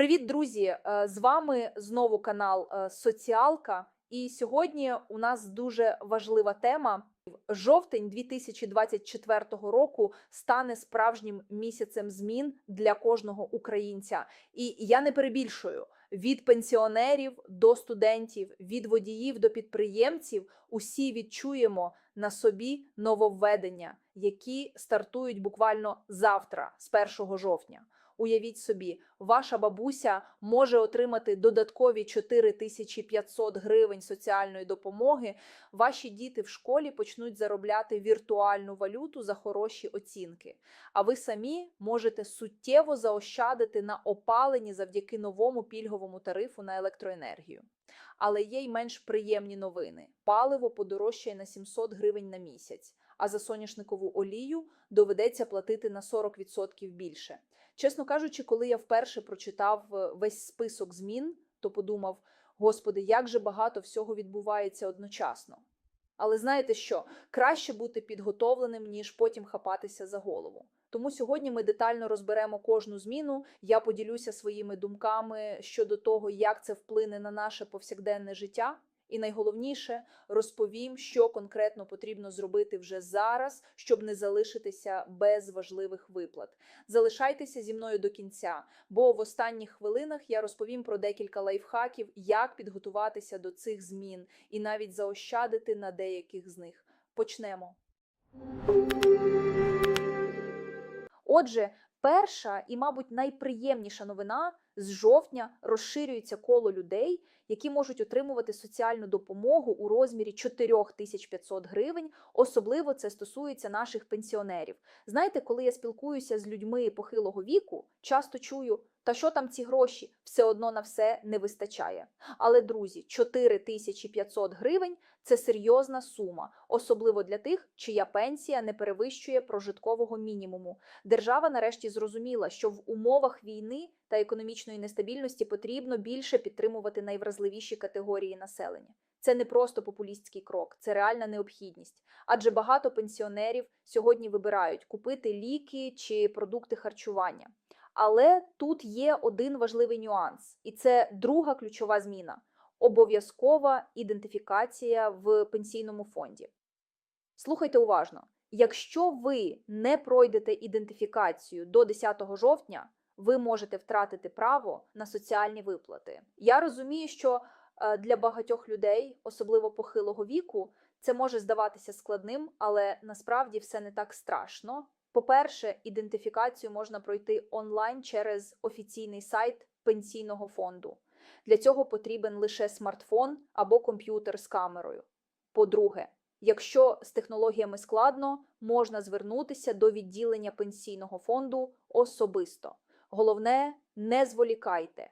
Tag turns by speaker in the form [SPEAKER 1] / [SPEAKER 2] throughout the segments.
[SPEAKER 1] Привіт, друзі! Е, З вами знову канал е, Соціалка. І сьогодні у нас дуже важлива тема. Жовтень 2024 року стане справжнім місяцем змін для кожного українця. І я не перебільшую від пенсіонерів до студентів, від водіїв до підприємців. Усі відчуємо на собі нововведення, які стартують буквально завтра, з 1 жовтня. Уявіть собі, ваша бабуся може отримати додаткові 4500 гривень соціальної допомоги. Ваші діти в школі почнуть заробляти віртуальну валюту за хороші оцінки. А ви самі можете суттєво заощадити на опаленні завдяки новому пільговому тарифу на електроенергію. Але є й менш приємні новини: паливо подорожчає на 700 гривень на місяць, а за соняшникову олію доведеться платити на 40% більше. Чесно кажучи, коли я вперше прочитав е, весь список змін, то подумав: Господи, як же багато всього відбувається одночасно. Але знаєте що? Краще бути підготовленим, ніж потім хапатися за голову. Тому сьогодні ми детально розберемо кожну зміну. Я поділюся своїми думками щодо того, як це вплине на наше повсякденне життя. І найголовніше розповім, що конкретно потрібно зробити вже зараз, щоб не залишитися без важливих виплат. Залишайтеся зі мною до кінця, бо в останніх хвилинах я розповім про декілька лайфхаків, як підготуватися до цих змін і навіть заощадити на деяких з них. Почнемо. Отже, перша і, мабуть, найприємніша новина з жовтня розширюється коло людей, які можуть отримувати соціальну допомогу у розмірі 4500 гривень. Особливо це стосується наших пенсіонерів. Знаєте, коли я спілкуюся з людьми похилого віку, часто чую. Та що там ці гроші все одно на все не вистачає. Але друзі, 4500 гривень це серйозна сума, особливо для тих, чия пенсія не перевищує прожиткового мінімуму. Держава нарешті зрозуміла, що в умовах війни та економічної нестабільності потрібно більше підтримувати найвразливіші категорії населення. Це не просто популістський крок, це реальна необхідність. Адже багато пенсіонерів сьогодні вибирають купити ліки чи продукти харчування. Але тут є один важливий нюанс, і це друга ключова зміна обов'язкова ідентифікація в пенсійному фонді. Слухайте уважно: якщо ви не пройдете ідентифікацію до 10 жовтня, ви можете втратити право на соціальні виплати. Я розумію, що е, для багатьох людей, особливо похилого віку, це може здаватися складним, але насправді все не так страшно. По-перше, ідентифікацію можна пройти онлайн через офіційний сайт пенсійного фонду. Для цього потрібен лише смартфон або комп'ютер з камерою. По-друге, якщо з технологіями складно, можна звернутися до відділення пенсійного фонду особисто. Головне, не зволікайте.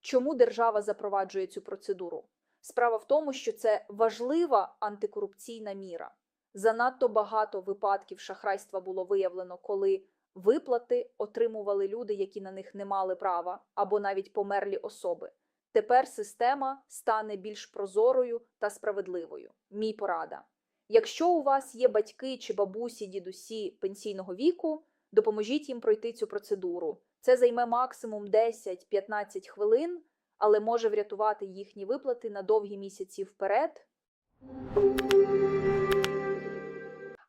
[SPEAKER 1] Чому держава запроваджує цю процедуру? Справа в тому, що це важлива антикорупційна міра. Занадто багато випадків шахрайства було виявлено, коли виплати отримували люди, які на них не мали права, або навіть померлі особи. Тепер система стане більш прозорою та справедливою. Мій порада. Якщо у вас є батьки чи бабусі, дідусі пенсійного віку, допоможіть їм пройти цю процедуру. Це займе максимум 10-15 хвилин, але може врятувати їхні виплати на довгі місяці вперед.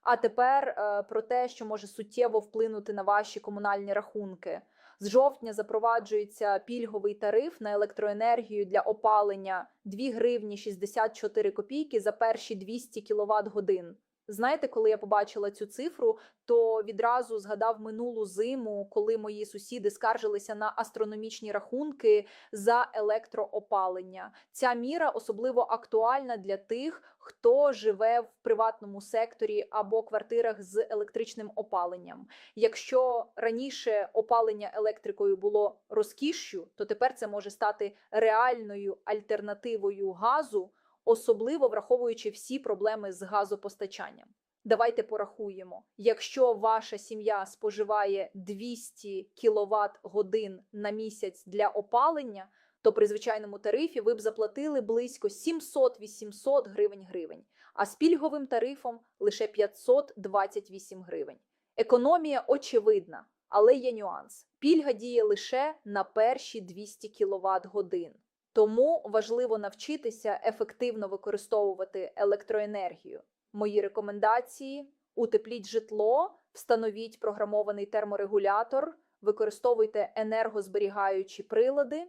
[SPEAKER 1] А тепер е, про те, що може суттєво вплинути на ваші комунальні рахунки. З жовтня запроваджується пільговий тариф на електроенергію для опалення 2 гривні 64 копійки за перші 200 кВт годин. Знаєте, коли я побачила цю цифру, то відразу згадав минулу зиму, коли мої сусіди скаржилися на астрономічні рахунки за електроопалення. Ця міра особливо актуальна для тих, хто живе в приватному секторі або квартирах з електричним опаленням. Якщо раніше опалення електрикою було розкішшю, то тепер це може стати реальною альтернативою газу особливо враховуючи всі проблеми з газопостачанням. Давайте порахуємо. Якщо ваша сім'я споживає 200 кВт годин на місяць для опалення, то при звичайному тарифі ви б заплатили близько 700-800 гривень гривень, а з пільговим тарифом лише 528 гривень. Економія очевидна, Але є нюанс: пільга діє лише на перші 200 кВт годин. Тому важливо навчитися ефективно використовувати електроенергію. Мої рекомендації: утепліть житло, встановіть програмований терморегулятор, використовуйте енергозберігаючі прилади.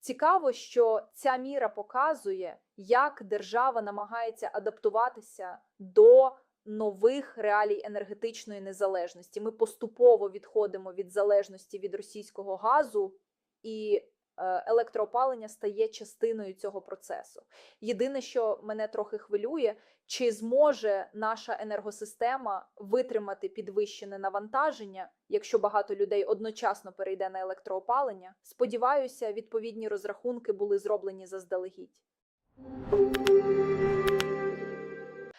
[SPEAKER 1] Цікаво, що ця міра показує, як держава намагається адаптуватися до нових реалій енергетичної незалежності. Ми поступово відходимо від залежності від російського газу, і електроопалення стає частиною цього процесу. Єдине, що мене трохи хвилює, чи зможе наша енергосистема витримати підвищене навантаження, якщо багато людей одночасно перейде на електроопалення. Сподіваюся, відповідні розрахунки були зроблені заздалегідь.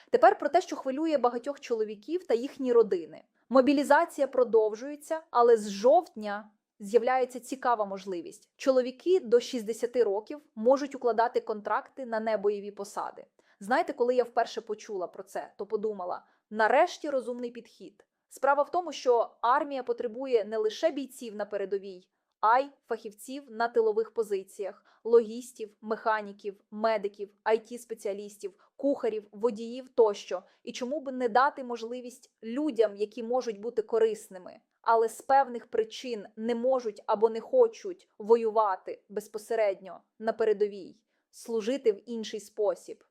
[SPEAKER 1] Тепер про те, що хвилює багатьох чоловіків та їхні родини. Мобілізація продовжується, але з жовтня з'являється цікава можливість. Чоловіки до 60 років можуть укладати контракти на небойові посади. Знаєте, коли я вперше почула про це, то подумала: нарешті розумний підхід. Справа в тому, що армія потребує не лише бійців на передовій, а й фахівців на тилових позиціях, логістів, механіків, медиків, it спеціалістів кухарів, водіїв тощо. І чому б не дати можливість людям, які можуть бути корисними, але з певних причин не можуть або не хочуть воювати безпосередньо на передовій, служити в інший спосіб.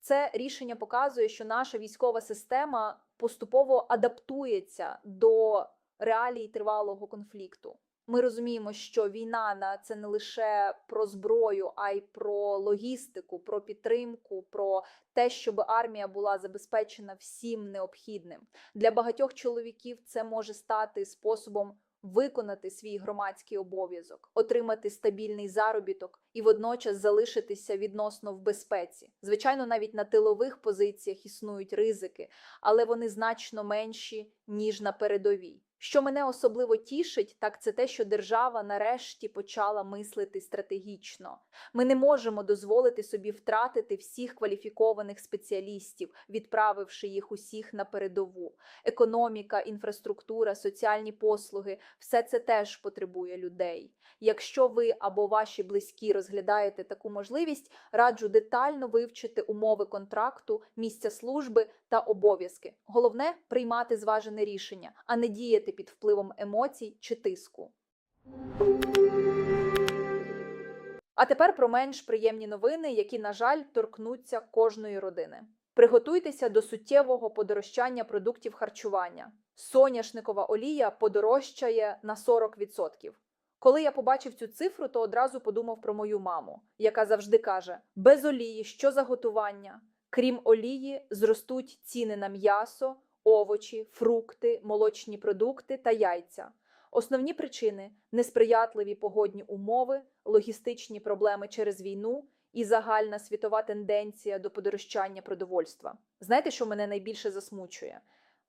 [SPEAKER 1] Це рішення показує, що наша військова система поступово адаптується до реалій тривалого конфлікту. Ми розуміємо, що війна на це не лише про зброю, а й про логістику, про підтримку, про те, щоб армія була забезпечена всім необхідним. Для багатьох чоловіків це може стати способом виконати свій громадський обов'язок, отримати стабільний заробіток і водночас залишитися відносно в безпеці. Звичайно, навіть на тилових позиціях існують ризики, але вони значно менші ніж на передовій. Що мене особливо тішить, так це те, що держава нарешті почала мислити стратегічно. Ми не можемо дозволити собі втратити всіх кваліфікованих спеціалістів, відправивши їх усіх на передову. Економіка, інфраструктура, соціальні послуги все це теж потребує людей. Якщо ви або ваші близькі розглядаєте таку можливість, раджу детально вивчити умови контракту, місця служби та обов'язки. Головне приймати зважене рішення, а не діяти під впливом емоцій чи тиску. А тепер про менш приємні новини, які, на жаль, торкнуться кожної родини. Приготуйтеся до суттєвого подорожчання продуктів харчування. Соняшникова олія подорожчає на 40%. Коли я побачив цю цифру, то одразу подумав про мою маму, яка завжди каже: без олії, що за готування? Крім олії, зростуть ціни на м'ясо, овочі, фрукти, молочні продукти та яйця. Основні причини несприятливі погодні умови, логістичні проблеми через війну і загальна світова тенденція до подорожчання продовольства. Знаєте, що мене найбільше засмучує?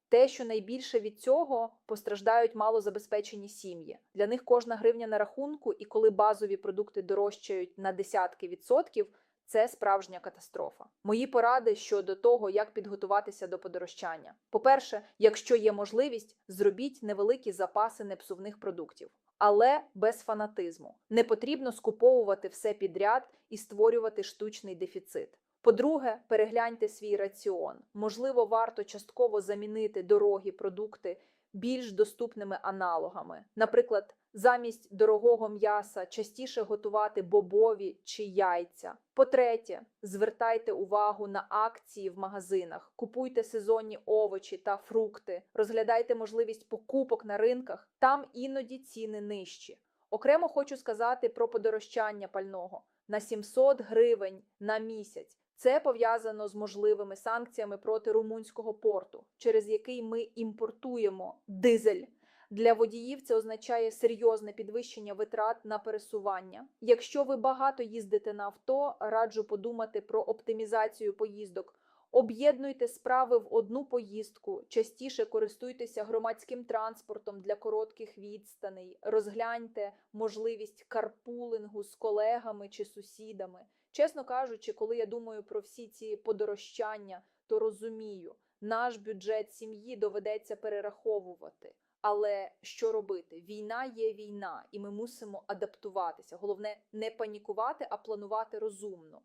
[SPEAKER 1] Те, що найбільше від цього постраждають малозабезпечені сім'ї. Для них кожна гривня на рахунку, і коли базові продукти дорожчають на десятки відсотків, це справжня катастрофа. Мої поради щодо того, як підготуватися до подорожчання. По-перше, якщо є можливість, зробіть невеликі запаси непсувних продуктів, але без фанатизму. Не потрібно скуповувати все підряд і створювати штучний дефіцит. По-друге, перегляньте свій раціон. Можливо, варто частково замінити дорогі продукти більш доступними аналогами. Наприклад, замість дорогого м'яса частіше готувати бобові чи яйця. По-третє, звертайте увагу на акції в магазинах, купуйте сезонні овочі та фрукти, розглядайте можливість покупок на ринках, там іноді ціни нижчі. Окремо хочу сказати про подорожчання пального на 700 гривень на місяць. Це пов'язано з можливими санкціями проти румунського порту, через який ми імпортуємо дизель. Для водіїв це означає серйозне підвищення витрат на пересування. Якщо ви багато їздите на авто, раджу подумати про оптимізацію поїздок. Об'єднуйте справи в одну поїздку, частіше користуйтеся громадським транспортом для коротких відстаней, розгляньте можливість карпулингу з колегами чи сусідами. Чесно кажучи, коли я думаю про всі ці подорожчання, то розумію, наш бюджет сім'ї доведеться перераховувати. Але що робити? Війна є війна, і ми мусимо адаптуватися. Головне не панікувати, а планувати розумно.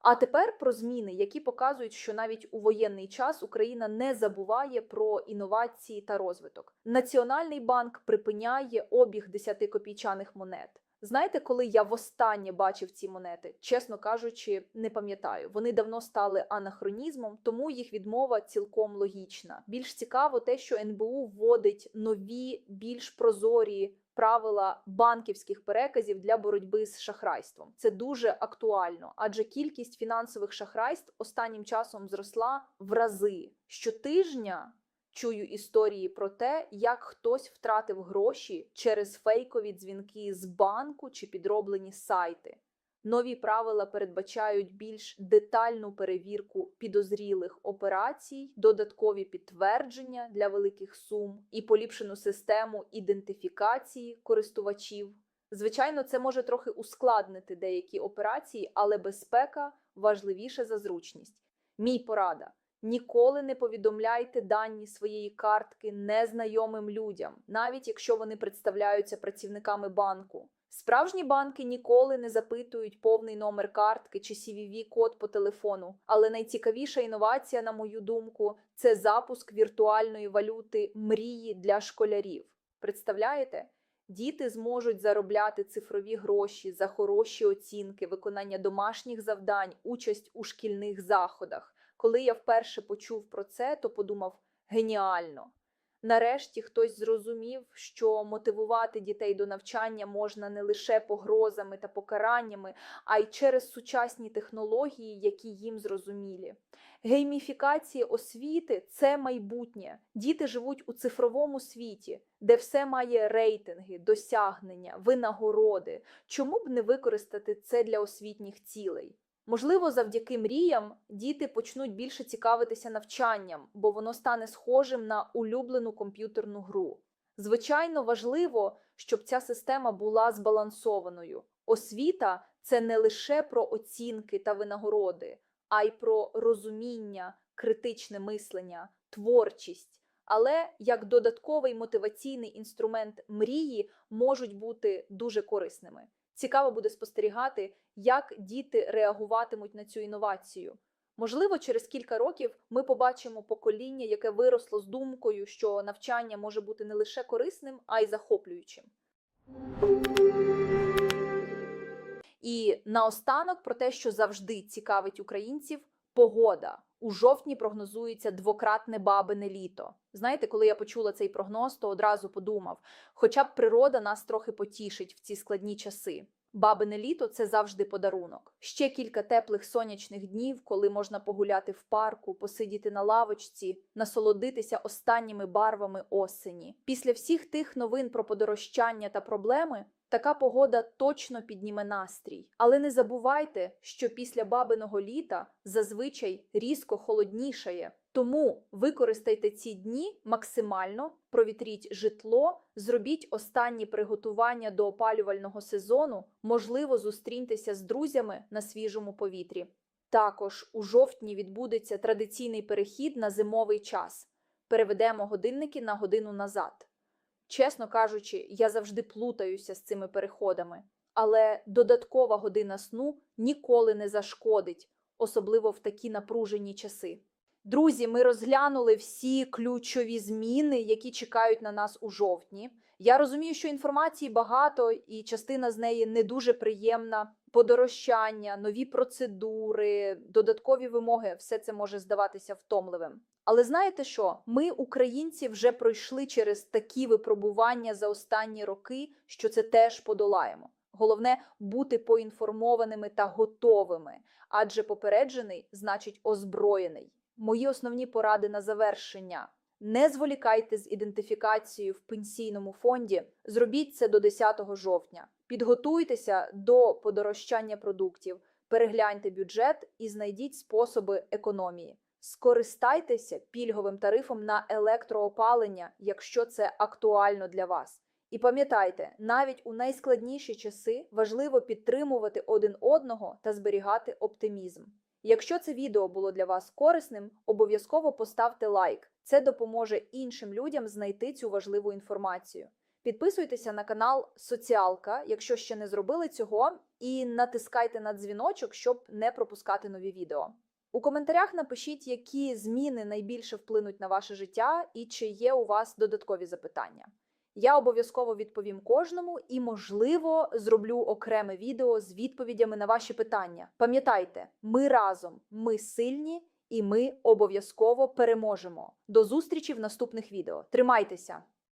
[SPEAKER 1] А тепер про зміни, які показують, що навіть у воєнний час Україна не забуває про інновації та розвиток. Національний банк припиняє обіг 10 копійчаних монет. Знаєте, коли я востаннє бачив ці монети, чесно кажучи, не пам'ятаю. Вони давно стали анахронізмом, тому їх відмова цілком логічна. Більш цікаво те, що НБУ вводить нові, більш прозорі правила банківських переказів для боротьби з шахрайством. Це дуже актуально, адже кількість фінансових шахрайств останнім часом зросла в рази. Щотижня чую історії про те, як хтось втратив гроші через фейкові дзвінки з банку чи підроблені сайти. Нові правила передбачають більш детальну перевірку підозрілих операцій, додаткові підтвердження для великих сум і поліпшену систему ідентифікації користувачів. Звичайно, це може трохи ускладнити деякі операції, але безпека важливіше за зручність. Мій порада. Ніколи не повідомляйте дані своєї картки незнайомим людям, навіть якщо вони представляються працівниками банку. Справжні банки ніколи не запитують повний номер картки чи cvv код по телефону. Але найцікавіша інновація, на мою думку, це запуск віртуальної валюти мрії для школярів. Представляєте? Діти зможуть заробляти цифрові гроші за хороші оцінки, виконання домашніх завдань, участь у шкільних заходах. Коли я вперше почув про це, то подумав геніально. Нарешті хтось зрозумів, що мотивувати дітей до навчання можна не лише погрозами та покараннями, а й через сучасні технології, які їм зрозумілі. Гейміфікація освіти це майбутнє. Діти живуть у цифровому світі, де все має рейтинги, досягнення, винагороди. Чому б не використати це для освітніх цілей? Можливо, завдяки мріям діти почнуть більше цікавитися навчанням, бо воно стане схожим на улюблену комп'ютерну гру. Звичайно, важливо, щоб ця система була збалансованою. Освіта це не лише про оцінки та винагороди, а й про розуміння, критичне мислення, творчість. Але як додатковий мотиваційний інструмент мрії можуть бути дуже корисними. Цікаво буде спостерігати, як діти реагуватимуть на цю інновацію. Можливо, через кілька років ми побачимо покоління, яке виросло з думкою, що навчання може бути не лише корисним, а й захоплюючим. І наостанок про те, що завжди цікавить українців погода. У жовтні прогнозується двократне бабине літо. Знаєте, коли я почула цей прогноз, то одразу подумав: хоча б природа нас трохи потішить в ці складні часи. Бабине літо це завжди подарунок. Ще кілька теплих сонячних днів, коли можна погуляти в парку, посидіти на лавочці, насолодитися останніми барвами осені. Після всіх тих новин про подорожчання та проблеми. Така погода точно підніме настрій. Але не забувайте, що після бабиного літа зазвичай різко холоднішає. Тому використайте ці дні максимально, провітріть житло, зробіть останні приготування до опалювального сезону, можливо, зустріньтеся з друзями на свіжому повітрі. Також у жовтні відбудеться традиційний перехід на зимовий час. Переведемо годинники на годину назад. Чесно кажучи, я завжди плутаюся з цими переходами, але додаткова година сну ніколи не зашкодить, особливо в такі напружені часи. Друзі, ми розглянули всі ключові зміни, які чекають на нас у жовтні. Я розумію, що інформації багато, і частина з неї не дуже приємна. Подорожчання, нові процедури, додаткові вимоги все це може здаватися втомливим. Але знаєте що? Ми, українці, вже пройшли через такі випробування за останні роки, що це теж подолаємо. Головне бути поінформованими та готовими, адже попереджений значить озброєний. Мої основні поради на завершення. Не зволікайте з ідентифікацією в пенсійному фонді. Зробіть це до 10 жовтня. Підготуйтеся до подорожчання продуктів, перегляньте бюджет і знайдіть способи економії. Скористайтеся пільговим тарифом на електроопалення, якщо це актуально для вас. І пам'ятайте, навіть у найскладніші часи важливо підтримувати один одного та зберігати оптимізм. Якщо це відео було для вас корисним, обов'язково поставте лайк. Це допоможе іншим людям знайти цю важливу інформацію. Підписуйтеся на канал Соціалка, якщо ще не зробили цього, і натискайте на дзвіночок, щоб не пропускати нові відео. У коментарях напишіть, які зміни найбільше вплинуть на ваше життя, і чи є у вас додаткові запитання. Я обов'язково відповім кожному і, можливо, зроблю окреме відео з відповідями на ваші питання. Пам'ятайте, ми разом, ми сильні і ми обов'язково переможемо. До зустрічі в наступних відео. Тримайтеся!